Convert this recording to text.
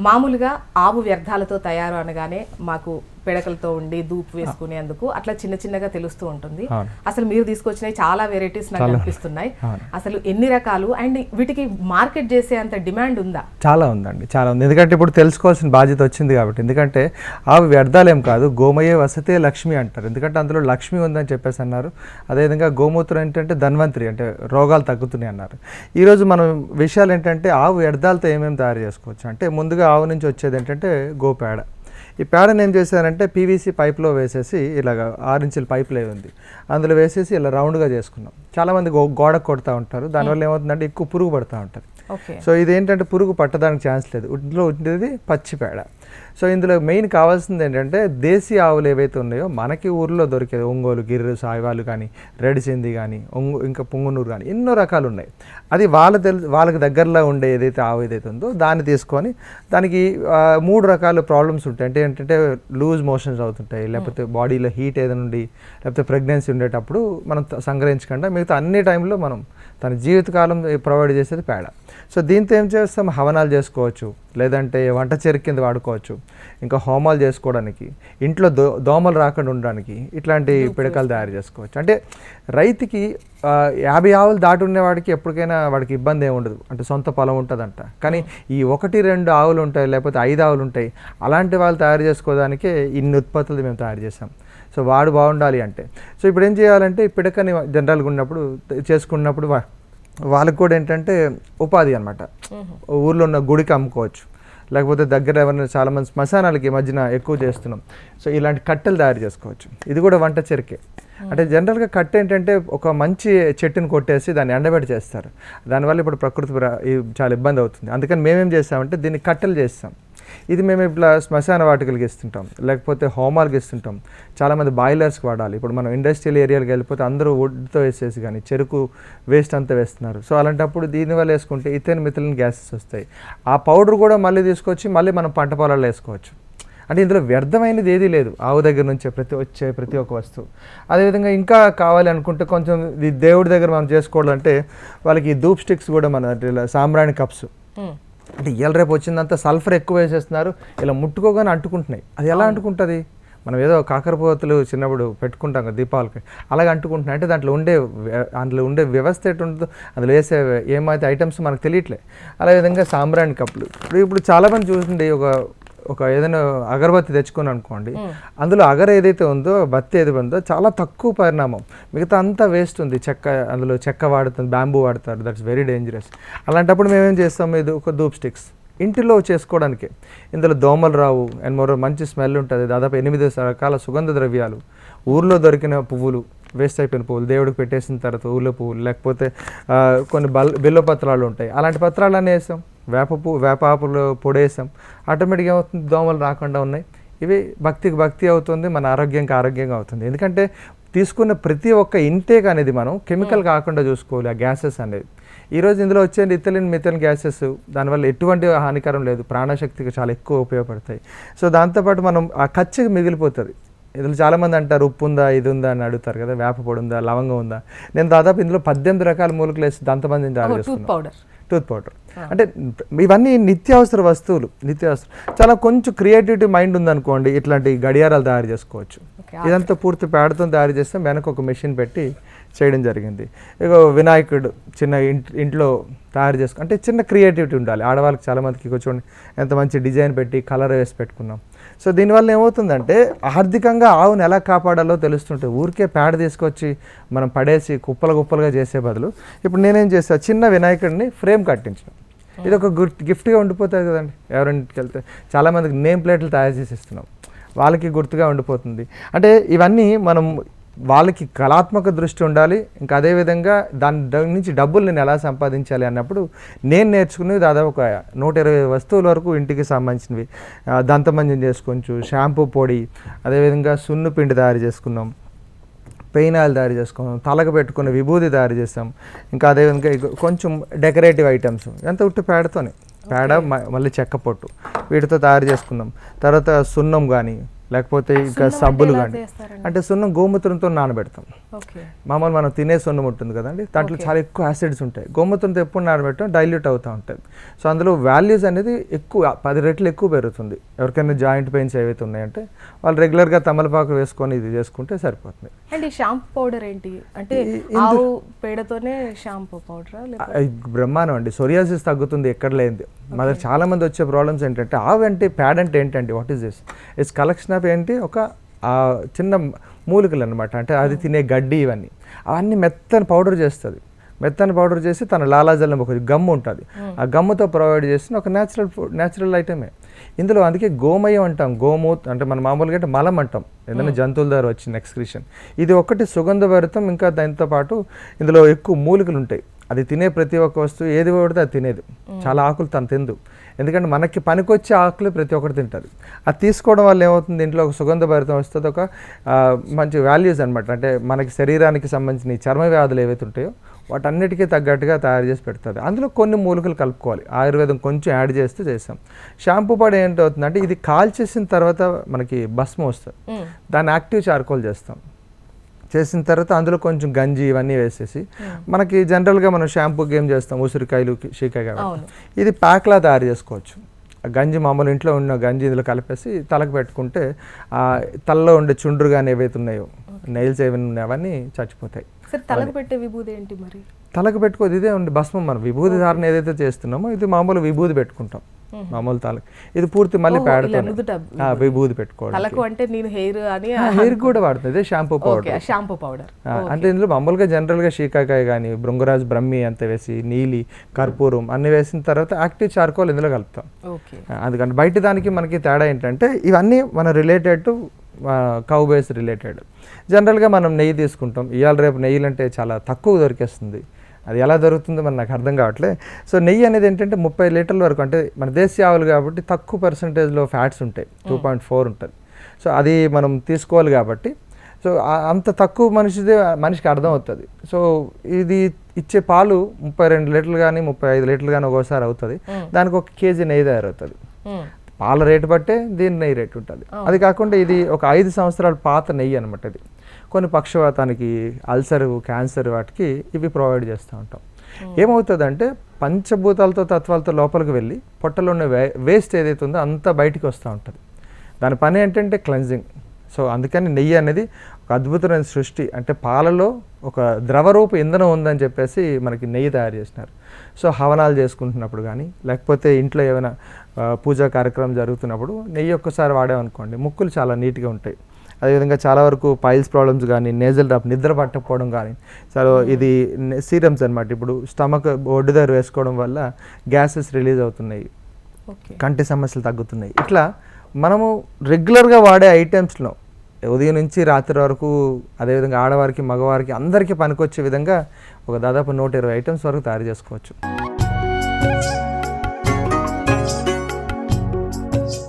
మామూలుగా ఆవు వ్యర్థాలతో తయారు అనగానే మాకు పిడకలతో ఉండి దూపు వేసుకునేందుకు అట్లా చిన్న చిన్నగా తెలుస్తూ ఉంటుంది. అసలు మీరు తీసుకొచ్చినవి చాలా వెరైటీస్ నాకు కనిపిస్తున్నాయి అసలు ఎన్ని రకాలు అండ్ వీటికి మార్కెట్ చేసే అంత డిమాండ్ ఉందా? చాలా ఉందండి చాలా ఉంది. ఎందుకంటే ఇప్పుడు తెలుసుకోవాల్సిన బాధ్యత వచ్చింది కాబట్టి. ఎందుకంటే ఆవు వ్యర్థాలు ఏం కాదు గోమయే వసతే లక్ష్మి అంటారు. ఎందుకంటే అందులో లక్ష్మి ఉందని చెప్పేసి అన్నారు. అదేవిధంగా గోమూత్రం ఏంటంటే ధన్వంతరి అంటే రోగాలు తగ్గుతున్నాయి అన్నారు. ఈరోజు మనం విషయాలు ఏంటంటే ఆవు వ్యర్థాలతో ఏమేమి తయారు చేసుకోవచ్చు? అంటే ముందుగా ఆవు నుంచి వచ్చేది ఏంటంటే గోపేడ. ఈ పేడను ఏం చేశారంటే పీవీసీ పైప్లో వేసేసి ఇలాగ ఆరు ఇంచుల పైప్లే ఉంది. అందులో వేసేసి ఇలా రౌండ్గా చేసుకున్నాం. చాలామంది గో గోడ కొడతా ఉంటారు. దానివల్ల ఏమవుతుందంటే ఎక్కువ పురుగు పడుతూ ఉంటుంది. సో ఇదేంటంటే పురుగు పట్టడానికి ఛాన్స్ లేదు. ఇందులో ఉండేది పచ్చి పేడ. సో ఇందులో మెయిన్ కావాల్సింది ఏంటంటే దేశీ ఆవులు ఏవైతే ఉన్నాయో మనకి ఊర్లో దొరికేది ఒంగోలు గిర్రె సాయివాలు కానీ రెడ్ సింది కానీ ఒంగు ఇంకా పుంగునూరు కానీ ఎన్నో రకాలు ఉన్నాయి. అది వాళ్ళ తెలు వాళ్ళకి దగ్గరలో ఉండే ఏదైతే ఆవు ఏదైతే ఉందో దాన్ని తీసుకొని దానికి మూడు రకాల ప్రాబ్లమ్స్ ఉంటాయి. అంటే ఏంటంటే లూజ్ మోషన్స్ అవుతుంటాయి. లేకపోతే బాడీలో హీట్ ఏదైనా ఉండి లేకపోతే ప్రెగ్నెన్సీ ఉండేటప్పుడు మనం సంగ్రహించకుండా మిగతా అన్ని టైంలో మనం తన జీవితకాలం ప్రొవైడ్ చేసేది పేడ. సో దీంతో ఏం చేస్తాం? హవనాలు చేసుకోవచ్చు. లేదంటే వంట చెరుకు కింద వాడుకోవచ్చు. ఇంకా హోమాలు చేసుకోవడానికి ఇంట్లో దో దోమలు రాకుండా ఉండడానికి ఇట్లాంటి పిడకలు తయారు చేసుకోవచ్చు. అంటే రైతుకి యాభై ఆవులు దాటి ఉండేవాడికి ఎప్పటికైనా వాడికి ఇబ్బంది ఏమి ఉండదు. అంటే సొంత పొలం ఉంటుందంట. కానీ ఈ ఒకటి రెండు ఆవులు ఉంటాయి లేకపోతే ఐదు ఆవులు ఉంటాయి అలాంటి వాళ్ళు తయారు చేసుకోవడానికే ఇన్ని ఉత్పత్తులు మేము తయారు చేసాం సో వాడు బాగుండాలి అంటే. సో ఇప్పుడు ఏం చేయాలంటే పిడకని జనరల్గా ఉన్నప్పుడు చేసుకున్నప్పుడు వా- వాళ్ళకి కూడా ఏంటంటే ఉపాధి అనమాట ఊర్లో ఉన్న గుడికి అమ్ముకోవచ్చు. లేకపోతే దగ్గర ఎవరైనా చాలామంది శ్మశానాలకి ఈ మధ్యన ఎక్కువ చేస్తున్నాం. సో ఇలాంటి కట్టెలు తయారు చేసుకోవచ్చు. ఇది కూడా వంట చెరికే. అంటే జనరల్గా కట్టె ఏంటంటే ఒక మంచి చెట్టుని కొట్టేసి దాన్ని ఎండబెట్టి చేస్తారు. దానివల్ల ఇప్పుడు ప్రకృతి చాలా ఇబ్బంది అవుతుంది. అందుకని మేమేం చేస్తామంటే దీన్ని కట్టెలు చేస్తాం. ఇది మేము ఇట్లా శ్మశాన వాటికలకి ఇస్తుంటాం లేకపోతే హోమాలకి ఇస్తుంటాం చాలామంది బాయిలర్స్కి వాడాలి. ఇప్పుడు మనం ఇండస్ట్రియల్ ఏరియాలకు వెళ్ళిపోతే అందరూ వుడ్తో వేసేసి కానీ చెరుకు వేస్ట్ అంతా వేస్తున్నారు. సో అలాంటప్పుడు దీనివల్ల వేసుకుంటే ఇథెన్ మిథిలిన్ గ్యాసెస్ వస్తాయి. ఆ పౌడర్ కూడా మళ్ళీ తీసుకొచ్చి మళ్ళీ మనం పంట పొలాల్లో వేసుకోవచ్చు. అంటే ఇందులో వ్యర్థమైనది ఏదీ లేదు. ఆవు దగ్గర నుంచే ప్రతి వచ్చే ప్రతి ఒక్క వస్తువు. అదేవిధంగా ఇంకా కావాలి అనుకుంటే కొంచెం దేవుడి దగ్గర మనం చేసుకోవాలంటే వాళ్ళకి ఈ ధూప్ స్టిక్స్ కూడా మన సాంబ్రాణి కప్స్. అంటే ఇవాళ రేపు వచ్చిందంతా సల్ఫర్ ఎక్కువ వేసేస్తున్నారు. ఇలా ముట్టుకోగానే అంటుకుంటున్నాయి. అది ఎలా అంటుకుంటుంది? మనం ఏదో కాకరపోతులు చిన్నప్పుడు పెట్టుకుంటాం కదా దీపావళికి. అలాగే అంటుకుంటున్నాయి. అంటే దాంట్లో ఉండే అందులో ఉండే వ్యవస్థ ఎటు ఉంటుందో అందులో వేసే ఏమైతే ఐటమ్స్ మనకు తెలియట్లే. అలా విధంగా సాంబ్రాణి కప్పులు. ఇప్పుడు ఇప్పుడు చాలామంది చూసిండి ఒక ఒక ఏదైనా అగరబత్తి తెచ్చుకొని అనుకోండి అందులో అగర ఏదైతే ఉందో బత్తి ఏది ఉందో చాలా తక్కువ పరిణామం. మిగతా అంతా వేస్ట్ ఉంది. చెక్క అందులో చెక్క వాడుతుంది బ్యాంబూ వాడతారు. దట్స్ వెరీ డేంజరస్ అలాంటప్పుడు మేమేం చేస్తాం? ఇది ఒక ధూప్ స్టిక్స్. ఇంటిలో చేసుకోవడానికి. ఇందులో దోమలు రావు. అండ్ మరో మంచి స్మెల్ ఉంటుంది. దాదాపు ఎనిమిది రకాల సుగంధ ద్రవ్యాలు. ఊర్లో దొరికిన పువ్వులు వేస్ట్ అయిపోయిన పువ్వులు దేవుడికి పెట్టేసిన తర్వాత ఊళ్ళో పువ్వులు లేకపోతే కొన్ని బల్ బిల్వ పత్రాలు ఉంటాయి. అలాంటి పత్రాలన్నీ వేసాం వేప పువ్వు వేప ఆకులు పొడేసాం ఆటోమేటిక్గా ఏమవుతుంది? దోమలు రాకుండా ఉన్నాయి. ఇవి భక్తికి భక్తి అవుతుంది మన ఆరోగ్యంకి ఆరోగ్యంగా అవుతుంది. ఎందుకంటే తీసుకున్న ప్రతి ఒక్క ఇంటేక్ అనేది మనం కెమికల్ కాకుండా చూసుకోవాలి ఆ గ్యాసెస్ అనేది ఈరోజు ఇందులో వచ్చే ఇథిలిన్ మిథిలిన్ గ్యాసెస్ దానివల్ల ఎటువంటి హానికరం లేదు. ప్రాణశక్తికి చాలా ఎక్కువ ఉపయోగపడతాయి. సో దాంతోపాటు మనం ఆ ఖర్చుకి మిగిలిపోతుంది. ఇందులో చాలామంది అంటారు ఉప్పు ఉందా? ఇది ఉందా? అని అడుగుతారు కదా వేప పొడి ఉందా? లవంగం ఉందా? నేను దాదాపు ఇందులో పద్దెనిమిది రకాల మూలికలు వేసి దంతమందిని తయారు చేసుకున్నాను. పౌడర్ టూత్ పౌడర్ అంటే ఇవన్నీ నిత్యావసర వస్తువులు నిత్యావసరం. చాలా కొంచెం క్రియేటివిటీ మైండ్ ఉందనుకోండి ఇట్లాంటి గడియారాలు తయారు చేసుకోవచ్చు. ఇదంతా పూర్తి పేడతో తయారు చేస్తే వెనక ఒక మెషిన్ పెట్టి చేయడం జరిగింది. ఇక వినాయకుడు చిన్న ఇంట్- ఇంట్లో తయారు చేసుకో అంటే చిన్న క్రియేటివిటీ ఉండాలి. ఆడవాళ్ళకి చాలా మందికి ఇగో చూడండి ఎంత మంచి డిజైన్ పెట్టి కలర్ వేసి పెట్టుకున్నాం. సో దీనివల్ల ఏమవుతుందంటే ఆర్థికంగా ఆవును ఎలా కాపాడాలో తెలుస్తుంటే ఊరికే పేడ తీసుకొచ్చి మనం పడేసి కుప్పలు కుప్పలుగా చేసే బదులు ఇప్పుడు నేనేం చేస్తా చిన్న వినాయకుడిని ఫ్రేమ్ కట్టించాను. ఇది ఒక గుర్త్ గిఫ్ట్గా ఉండిపోతుంది కదండి. ఎవరింటికి వెళ్తే చాలామందికి నేమ్ ప్లేట్లు తయారు చేసి ఇస్తున్నాం. వాళ్ళకి గుర్తుగా ఉండిపోతుంది. అంటే ఇవన్నీ మనం వాళ్ళకి కళాత్మక దృష్టి ఉండాలి. ఇంకా అదేవిధంగా దాని నుంచి డబ్బులు నేను ఎలా సంపాదించాలి అన్నప్పుడు నేను నేర్చుకునేది దాదాపు ఒక నూట ఇరవై వస్తువుల వరకు ఇంటికి సంబంధించినవి. దంతమంజం చేసుకోవచ్చు షాంపూ పొడి అదేవిధంగా సున్ను పిండి తయారు చేసుకున్నాం. పెయిన్ ఆయిల్ తయారు చేసుకున్నాం. తలకు పెట్టుకున్న విభూది తయారు చేస్తాం ఇంకా అదేవిధంగా కొంచెం డెకరేటివ్ ఐటమ్స్. ఎంత ఉట్టి పేడతోనే. పేడ మళ్ళీ చెక్క పొట్టు. వీటితో తయారు చేసుకున్నాం. తర్వాత సున్నం కానీ లేకపోతే ఇంకా సబ్బులు కానీ? అంటే సున్నం గోమూత్రంతో నానబెడతాం. మామూలు మనం తినే సున్నం ఉంటుంది కదండి దాంట్లో చాలా ఎక్కువ యాసిడ్స్ ఉంటాయి. గోమూత్రంతో ఎప్పుడు నానబెట్టడం డైల్యూట్ అవుతూ ఉంటుంది. సో అందులో వాల్యూస్ అనేది ఎక్కువ పది రెట్లు ఎక్కువ పెరుగుతుంది. ఎవరికైనా జాయింట్ పెయిన్స్ ఏవైతే ఉన్నాయంటే వాళ్ళు రెగ్యులర్గా తమలపాకు వేసుకొని ఇది చేసుకుంటే సరిపోతుంది. అండ్ ఈ షాంపూ పౌడర్ ఏంటి? అంటే పేడతోనే షాంపూ పౌడరా బ్రహ్మాండం అండి. సొరియాసిస్ తగ్గుతుంది ఎక్కడ మన దగ్గర చాలా మంది వచ్చే ప్రాబ్లమ్స్ ఏంటంటే ఆవు అంటే ప్యాడ్ అంటే ఏంటండి? What is this it's collection of ఏంటి? ఒక చిన్న మూలికలు అనమాట అంటే అది తినే గడ్డి ఇవన్నీ. అవన్నీ మెత్తని పౌడర్ చేస్తుంది. మెత్తని పౌడర్ చేసి తన లాలాజలం ఒక గమ్ము ఉంటుంది. ఆ గమ్ముతో ప్రొవైడ్ చేసిన ఒక న్యాచురల్ ఫుడ్ న్యాచురల్ ఐటమే ఇందులో అందుకే గోమయం అంటాం గోమూత్ అంటే మన మామూలుగా అంటే మలం అంటాం. ఏదైనా జంతువుల ద్వారా వచ్చిన ఎక్స్క్రిషన్. ఇది ఒకటి సుగంధభరితం ఇంకా దాంతో పాటు ఇందులో ఎక్కువ మూలికలు ఉంటాయి. అది తినే ప్రతి ఒక్క వస్తువు ఏది పడితే అది తినేది. చాలా ఆకులు తను తిందు. ఎందుకంటే మనకి పనికొచ్చే ఆకులు ప్రతి ఒక్కటి తింటుంది. అది తీసుకోవడం వల్ల ఏమవుతుంది? ఇంట్లో ఒక సుగంధభరితం వస్తుంది ఒక మంచి వాల్యూస్ అనమాట అంటే మనకి శరీరానికి సంబంధించిన చర్మ వ్యాధులు ఏవైతే ఉంటాయో వాటన్నిటికీ తగ్గట్టుగా తయారు చేసి పెడుతుంది. అందులో కొన్ని మూలికలు కలుపుకోవాలి. ఆయుర్వేదం కొంచెం యాడ్ చేస్తూ చేస్తాం. షాంపూ పొడి ఏంటవుతుందంటే ఇది కాల్చేసిన తర్వాత మనకి భస్మం వస్తుంది. దాన్ని యాక్టివ్ చార్కోల్ చేస్తాం. చేసిన తర్వాత అందులో కొంచెం గంజి ఇవన్నీ వేసేసి మనకి జనరల్గా మనం షాంపూ గేమ్ చేస్తాం? ఉసిరికాయలు షీకాయ. ఇది ప్యాక్లా తయారు చేసుకోవచ్చు. ఆ గంజి మామూలు ఇంట్లో ఉన్న గంజి ఇందులో కలిపేసి తలకు పెట్టుకుంటే ఆ తలలో ఉండే చుండ్రు కానీ ఏవైతే ఉన్నాయో నెయిల్స్ ఏమైనా ఉన్నాయో అవన్నీ చచ్చిపోతాయి. సరే తలకు పెట్టే విభూది ఏంటి మరి? తలకు పెట్టుకోదు ఇదే ఉంది భస్మం మనం. విభూది ధారణ ఏదైతే చేస్తున్నామో ఇది మామూలు విభూది పెట్టుకుంటాం. మామూలు తలకు. ఇది పూర్తి మళ్ళీ ఓహో, ఇలా పేడతో నుదుట విభూది పెట్టుకోవడం తలకు అంటే నేను హెయిర్ అని హెయిర్ కూడా వాడుతుంది ఇదే షాంపూ పౌడర్. Shampoo powder. అంటే ఇందులో మామూలుగా జనరల్గా షీకాకాయ కానీ భృంగరాజు బ్రహ్మి అంత వేసి నీలి కర్పూరం అన్ని వేసిన తర్వాత యాక్టివ్ చార్కోల్ ఇందులో కలుపుతాం. అందుకని బయట దానికి మనకి తేడా ఏంటంటే ఇవన్నీ మన related to cow base related జనరల్గా మనం నెయ్యి తీసుకుంటాం. ఇవాళ రేపు నెయ్యిలు అంటే చాలా తక్కువ దొరికేస్తుంది. అది ఎలా దొరుకుతుందో మరి నాకు అర్థం కావట్లే. సో నెయ్యి అనేది ఏంటంటే ముప్పై లీటర్ల వరకు అంటే మన దేశీయ ఆవులు కాబట్టి తక్కువ పర్సంటేజ్లో ఫ్యాట్స్ ఉంటాయి. టూ పాయింట్ ఫోర్ ఉంటుంది. సో అది మనం తీసుకోవాలి కాబట్టి. సో అంత తక్కువ మనిషిదే మనిషికి అర్థం అవుతుంది. సో ఇది ఇచ్చే పాలు ముప్పై రెండు లీటర్లు కానీ ముప్పై ఐదు లీటర్లు కానీ ఒక్కోసారి అవుతుంది. దానికి ఒక కేజీ నెయ్యి తయారవుతుంది. పాల రేటు బట్టే దీని నెయ్యి రేటు ఉంటుంది. అది కాకుండా ఇది ఒక ఐదు సంవత్సరాల పాత నెయ్యి అనమాట ఇది. కొన్ని పక్షవాతానికి అల్సర్ క్యాన్సర్ వాటికి ఇవి ప్రొవైడ్ చేస్తూ ఉంటాం. ఏమవుతుందంటే పంచభూతాలతో తత్వాలతో లోపలికి వెళ్ళి పొట్టలో ఉన్న వే వేస్ట్ ఏదైతే ఉందో అంతా బయటికి వస్తూ ఉంటుంది. దాని పని ఏంటంటే క్లెన్జింగ్ సో అందుకని నెయ్యి అనేది ఒక అద్భుతమైన సృష్టి. అంటే పాలలో ఒక ద్రవరూప ఇంధనం ఉందని చెప్పేసి మనకి నెయ్యి తయారు చేసినారు. సో హవనాలు చేసుకుంటున్నప్పుడు కానీ లేకపోతే ఇంట్లో ఏమైనా పూజా కార్యక్రమం జరుగుతున్నప్పుడు నెయ్యి ఒక్కసారి వాడామనుకోండి ముక్కులు చాలా నీట్గా ఉంటాయి. అదేవిధంగా చాలా వరకు పైల్స్ ప్రాబ్లమ్స్ కానీ నేజల్ డ్రాప్ నిద్ర పట్టకపోవడం కానీ సో ఇది సీరమ్స్ అనమాట ఇప్పుడు స్టమక్ ఒడ్డు దగ్గర వేసుకోవడం వల్ల గ్యాసెస్ రిలీజ్ అవుతున్నాయి. కంటి సమస్యలు తగ్గుతున్నాయి. ఇట్లా మనము రెగ్యులర్గా వాడే ఐటమ్స్లో ఉదయం నుంచి రాత్రి వరకు అదేవిధంగా ఆడవారికి మగవారికి అందరికీ పనికొచ్చే విధంగా ఒక దాదాపు నూట ఇరవై ఐటమ్స్ వరకు తయారు చేసుకోవచ్చు.